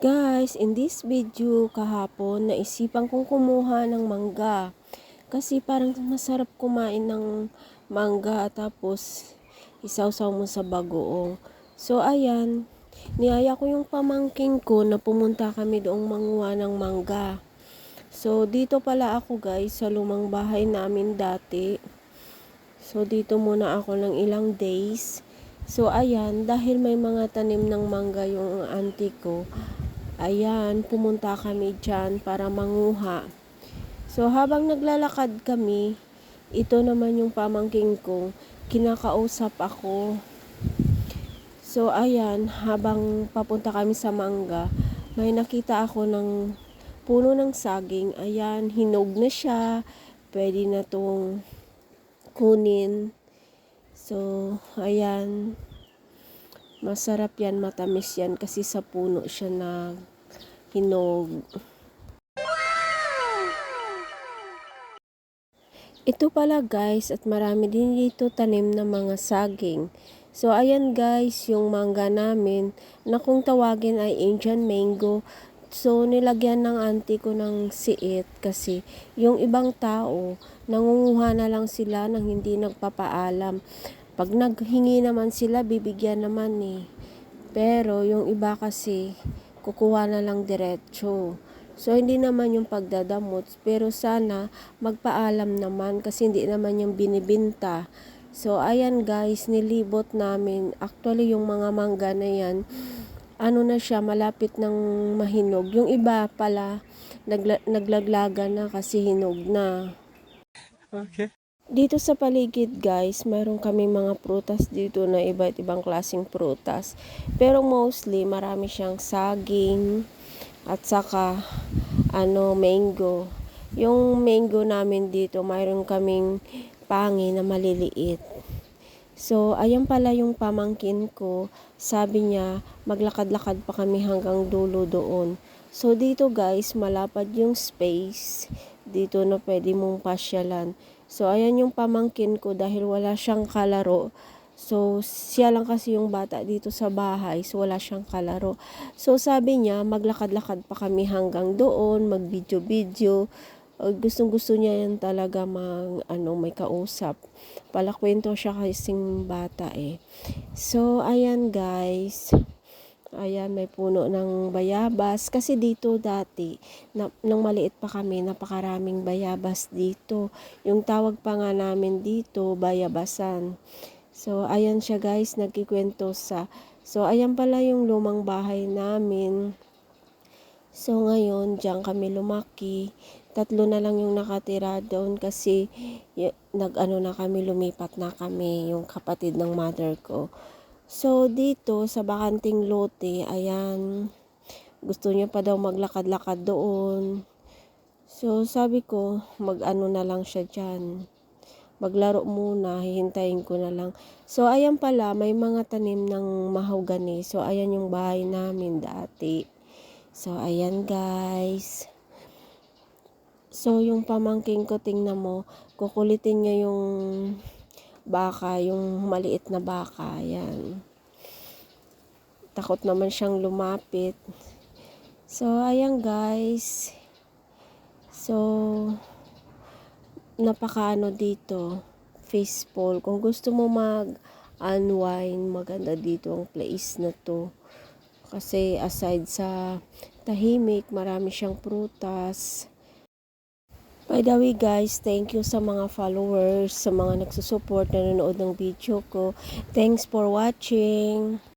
Guys, in this video kahapon, naisipan kong kumuha ng mangga. Kasi parang masarap kumain ng mangga tapos isawsaw mo sa bagoong. So ayan, niyaya ko yung pamangking ko na pumunta kami doong manguha ng mangga. So dito pala ako guys sa lumang bahay namin dati. So dito muna ako ng ilang days. So ayan, dahil may mga tanim ng mangga yung auntie ko, ayan, pumunta kami dyan para manguha. So habang naglalakad kami, ito naman yung pamangking ko, kinakausap ako. So ayan, habang papunta kami sa mangga, may nakita ako ng puno ng saging. Ayan, hinog na siya. Pwede na tong kunin. So, ayan. Masarap yan, matamis yan kasi sa puno siya na hinog. Ito pala guys at marami din dito tanim na mga saging. So ayan guys yung mangga namin na kung tawagin ay Indian mango. So nilagyan ng auntie ko ng siit kasi yung ibang tao nangunguha na lang sila nang hindi nagpapaalam. Pag naghingi naman sila bibigyan naman eh. Pero yung iba kasi kukuha na lang diretso. So, hindi naman yung pagdadamot, pero sana magpaalam naman kasi hindi naman yung binibinta. So, ayan guys, nilibot namin. Actually, yung mga mangga na yan, ano na siya, malapit ng mahinog. Yung iba pala, nagla- naglaglaga na kasi hinog na. Okay. Dito sa paligid guys, meron kami mga prutas dito na iba't ibang klaseng prutas. Pero mostly, marami siyang saging at saka ano, mango. Yung mango namin dito, mayroon kaming pangi na maliliit. So, ayan pala yung pamangkin ko. Sabi niya, maglakad-lakad pa kami hanggang dulo doon. So, dito guys, malapad yung space. Dito na pwede mong pasyalan. So, ayan yung pamangkin ko dahil wala siyang kalaro. So, siya lang kasi yung bata dito sa bahay. So, wala siyang kalaro. So, sabi niya, maglakad-lakad pa kami hanggang doon, mag-video-video. Gustong gusto niya yan talaga mag, ano, may kausap. Palakwento siya kasing bata eh. So, ayan guys. Ayan, may puno ng bayabas. Kasi dito dati, na, nang maliit pa kami, napakaraming bayabas dito. Yung tawag pa nga namin dito, bayabasan. So, ayan siya guys, nagkikwento sa... So, ayan pala yung lumang bahay namin. So, ngayon, diyan kami lumaki. Tatlo na lang yung nakatira doon kasi nag-ano na kami, lumipat na kami, yung kapatid ng mother ko. So, dito sa bakanting lote, ayan, gusto niya pa daw maglakad-lakad doon. So, sabi ko, mag-ano na lang siya dyan. Maglaro muna, hihintayin ko na lang. So, ayan pala, may mga tanim ng mahogany. So, ayan yung bahay namin dati. So, ayan guys. So, yung pamangking ko, tingnan mo, kukulitin niya yung baka, yung maliit na baka. Ayan. Takot naman siyang lumapit. So, ayan guys. So, napakaano dito, peaceful. Kung gusto mo mag unwind, maganda dito ang place na to. Kasi aside sa tahimik, marami siyang prutas. By the way guys, thank you sa mga followers, sa mga nagsusupport, nanonood ng video ko. Thanks for watching.